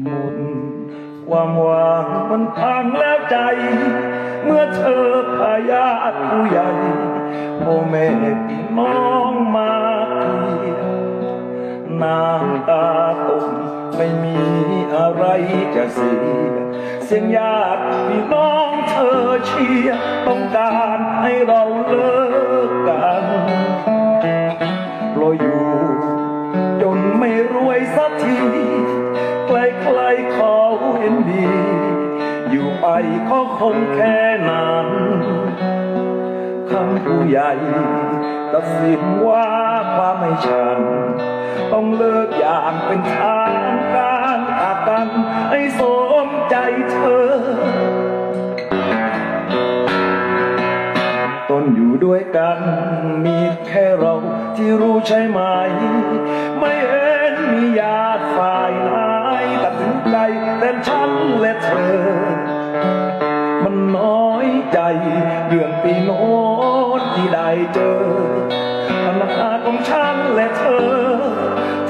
หมดความหวังมันพังแล้วใจ เมื่อเธอพายาทผู้ใหญ่พ่อแม่พี่น้องมาเกียน้ำตาตกไม่มีอะไรจะเสีย เสียงญาติพี่น้องเธอเชียร์ต้องการให้เราเลิกกันเราอยู่ จนไม่รวยสักที ก็คงแค่นั้นคำผู้ใหญ่ตัดสินว่าความไม่ฉัน ต้องเลิกอย่างเป็นทางการอากันให้สมใจเธอตอนอยู่ด้วยกันมีแค่เราที่รู้ใช่ไหม ไม่เห็นมีญาติฝ่ายไหนตัดสินใจแต่ฉันและเธอ มันน้อยใจ เรื่องปีโน้นที่ได้เจอปัญหาของฉันและเธอ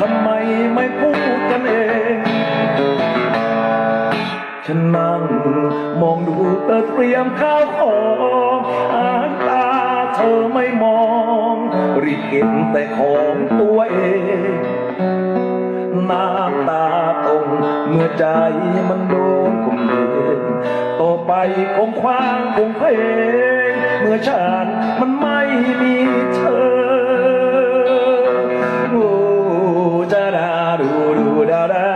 ทำไมไม่พูดกันเอง ฉันนั่งมองดูเธอเตรียมข้าวของอ่านตาเธอไม่มอง รีบเก็บแต่ของตัวเองน้ำตาตรงเมื่อใจมันโด ต่อไปคงคว้างคงเพลงเมื่อฉันมันไม่มีเธอโอ้จาดาดูดูดาดา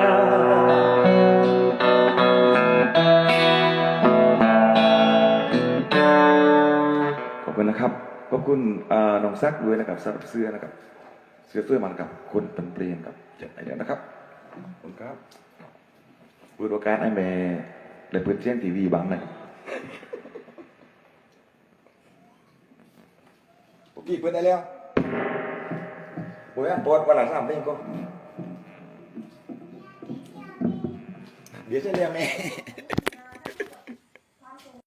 ขอบคุณนะครับ ขอบคุณน้องซักด้วยนะครับสำหรับเสื้อนะครับ เสื้อเสื้อมันกับคนเป็นเปลี่ยนกับเจ็ดไอเดียนะครับขอบคุณครับบูรการไอแม่เลยเปิดเสียงทีวีบังหนะครับโอเคเปิดได้แล้วโอ้ยปวดวันหลังสามเด้งก็เดี๋ยวจะเรียกแม่